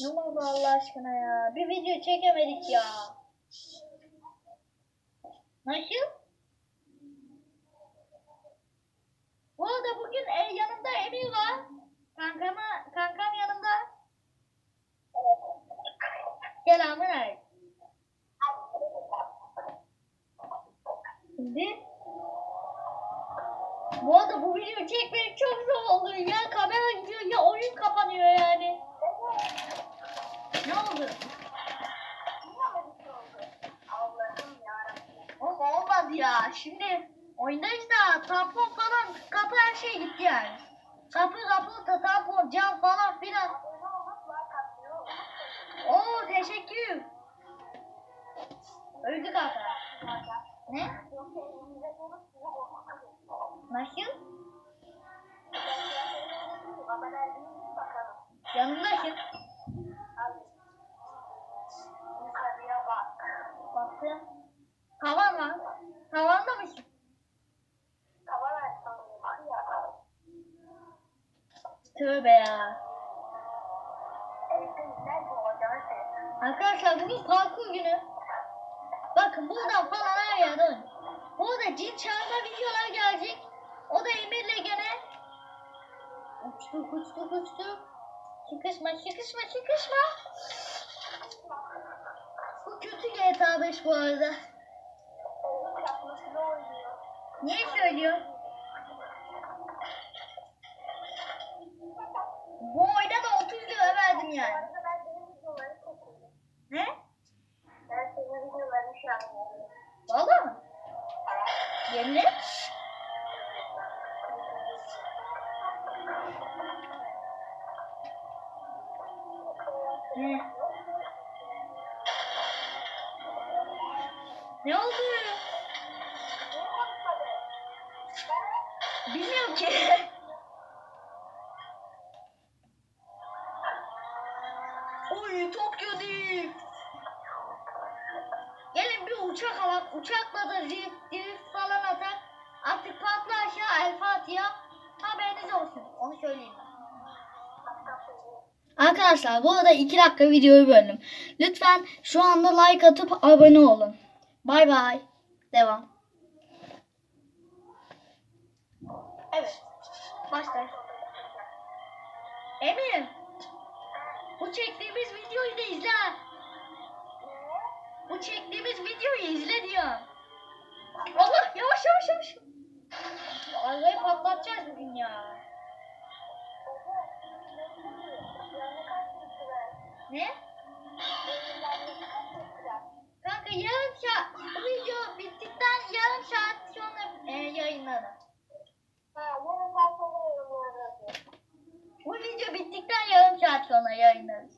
Ne oldu Allah aşkına ya? Bir video çekemedik ya. Nasıl? Bu arada bugün e, yanımda Emir var. Kankama, kankam yanımda. Selamun ya. Şimdi oyundayız da tampon falan kapı her şey gitti yani. Kapı kapı da tampon cam falan filan. Oo teşekkür. Öldü kanka. Ne? Nasıl? Arkadaşlar bugün parkur günü. Bakın buradan falan her yerden. Burada cin çağırma videolar gelecek. O da Emir'le gene. Uçtuk uçtuk uçtuk. Sıkışma sıkışma sıkışma. Bu kötü GTA 5 bu arada. Niye söylüyor? Bu oyuna da 30 yani. Ne? Valla mı? Yemin Ne? Ne oldu? Bilmiyorum ki. Uçak alak. Uçakla da drift, drift falan atar. Artık patla aşağı El Fatiha. Haberiniz olsun. Onu söyleyeyim ben. Arkadaşlar bu arada 2 dakika videoyu böldüm. Lütfen şu anda like atıp abone olun. Bay bay. Devam. Evet. Başla. Emir. Bu çektiğimiz videoyu da izle. Bu çektiğimiz videoyu izle diyor. Allah yavaş yavaş yavaş. Arabayı patlatacağız bugün ya. Ne? Kanka yarım saat bu video bittikten yarım saat sonra e, yayınlanır. Bu video bittikten yarım saat sonra yayınlanır.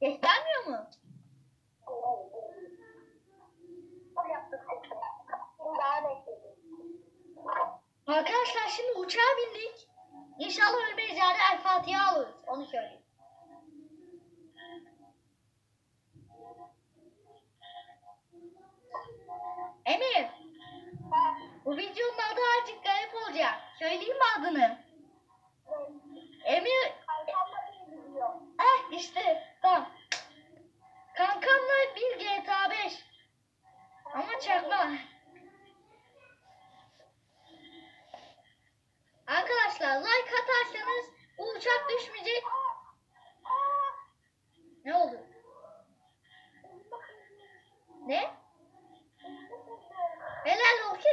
Ses gelmiyor mu? Arkadaşlar şimdi uçağa bindik. İnşallah ölmeyiz yani El Fatiha alırız. Onu söyleyeyim. Emir. Bu videonun adı azıcık garip olacak. Söyleyeyim mi adını? Emir. Eh işte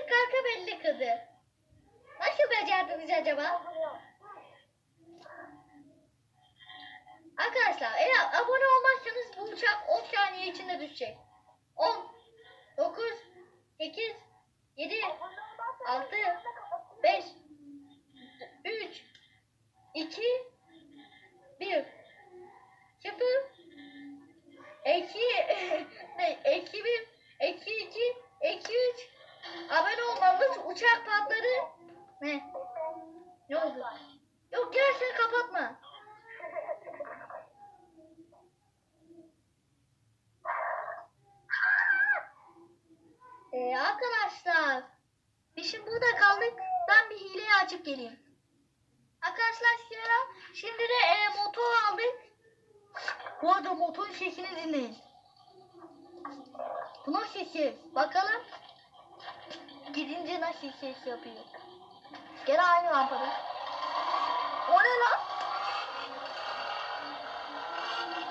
Küçük kanka belli kızı. Nasıl becerdiniz acaba? Arkadaşlar eğer abone olmazsanız bu uçak 10 saniye içinde düşecek. 10, 9, 8, 7, 6, 5, 3, 2, arkadaşlar biz şimdi burada kaldık. Ben bir hileyi açıp geleyim. Arkadaşlar şimdi, de e, motor aldık. Bu arada motorun sesini dinleyin. Bu nasıl ses? Bakalım. Gidince nasıl ses yapıyor. Gene aynı lampada. O ne lan?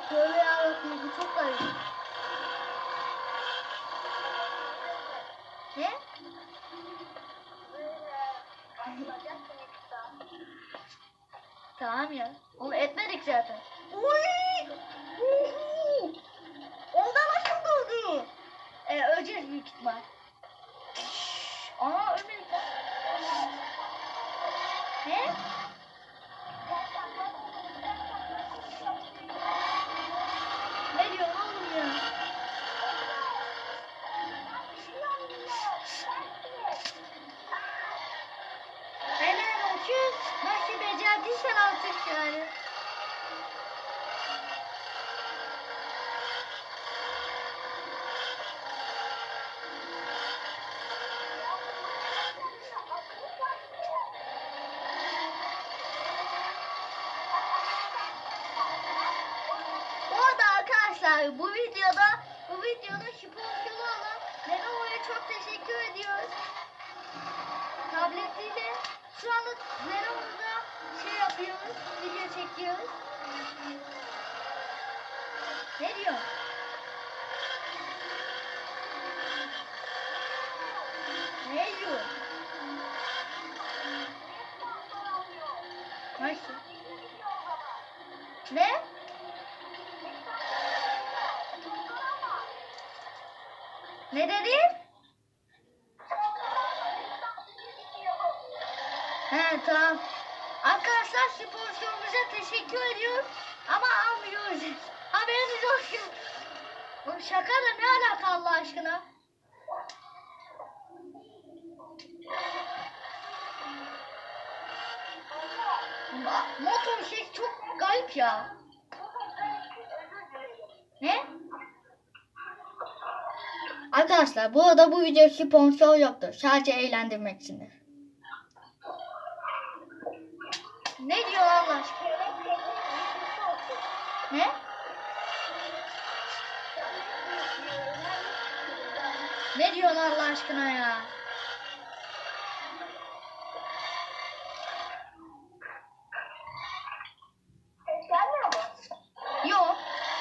Tövbe yarabbim bu çok garip. Ne? Tamam ya. Onu etmedik arkadaşlar bu videoda bu videoda olan Lenovo'ya çok teşekkür ediyoruz. Tabletiyle şu anda Lenovo'da şey yapıyoruz, video çekiyoruz. Ne diyor? He tamam. Arkadaşlar sponsorumuza teşekkür ediyoruz ama almıyoruz. Haberiniz olsun. Oğlum şaka da ne alaka Allah aşkına? Motor şey çok garip ya. Ne? Arkadaşlar bu arada bu video sponsor yoktur. Sadece eğlendirmek içindir. Ne diyor Allah aşkına? Ne? Ne diyorsun Allah aşkına ya? Yok.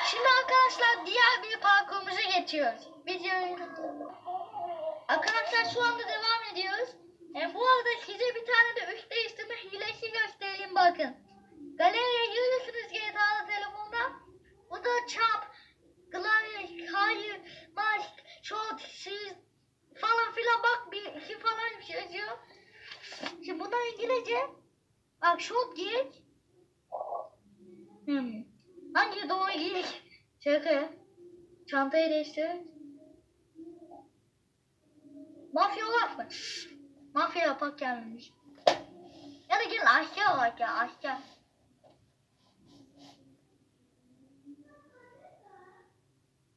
Şimdi arkadaşlar diğer bir parkurumuza geçiyoruz. Videoyu Arkadaşlar şu anda devam ediyoruz. E, bu arada size bir tane de üst değiştirme hilesi göstereyim bakın. Galeriye giriyorsunuz GTA'da telefonda. Bu da çap, klavye, hayır, mask, short, siz falan filan bak bir iki falan bir şey yazıyor. Şimdi bunlar İngilizce. Bak short giy. Hmm. Hangi doğru giy? Şaka. Çantayı değiştir. Mafya olarak mı? Mafya yapak gelmemiş. Ya da gelin aşağı olarak ya aşağı.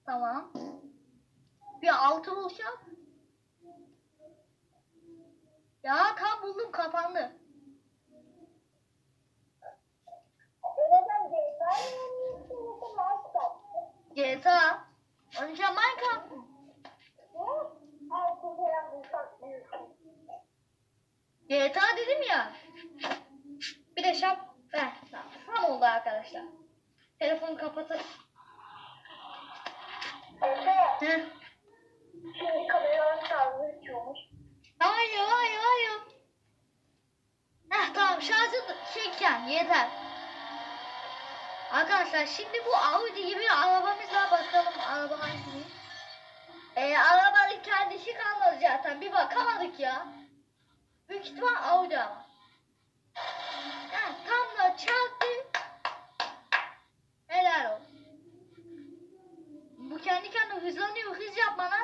Tamam. Bir altı bulacağım. Ya tam buldum kapandı. GTA. Oynayacağım Minecraft mı? GTA dedim ya. Bir de şap. Heh. Tam oldu arkadaşlar. Telefonu kapatır. Heh. Hayır hayır hayır. Heh tamam şarjı çeken yeter. Arkadaşlar şimdi bu Audi gibi arabamızla bakalım araba hangisi? Ee, arabanın kendisi kalmadı zaten bir bakamadık ya. Büyük ihtimal Audi ama. Yani tam da çarptı. Helal olsun. Bu kendi kendine hızlanıyor. Hız yap bana.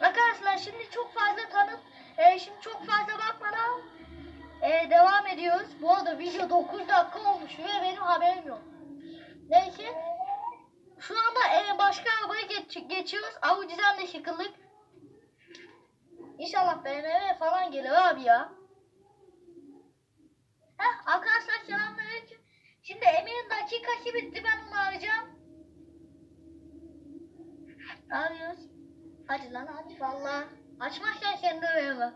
Arkadaşlar şimdi çok fazla tanıp e, ee, şimdi çok fazla bakmadan e, devam ediyoruz. Bu arada video 9 dakika olmuş ve benim haberim yok. Neyse. Şu anda e, başka arabaya geç, geçiyoruz. Avucudan da şıkılık. İnşallah BMW falan gelir abi ya. Heh, arkadaşlar selamünaleyküm. Şimdi Emir'in dakikası bitti ben onu arayacağım. Arıyoruz? Hadi lan hadi valla. Açmazsan sen de verme.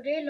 Bu değil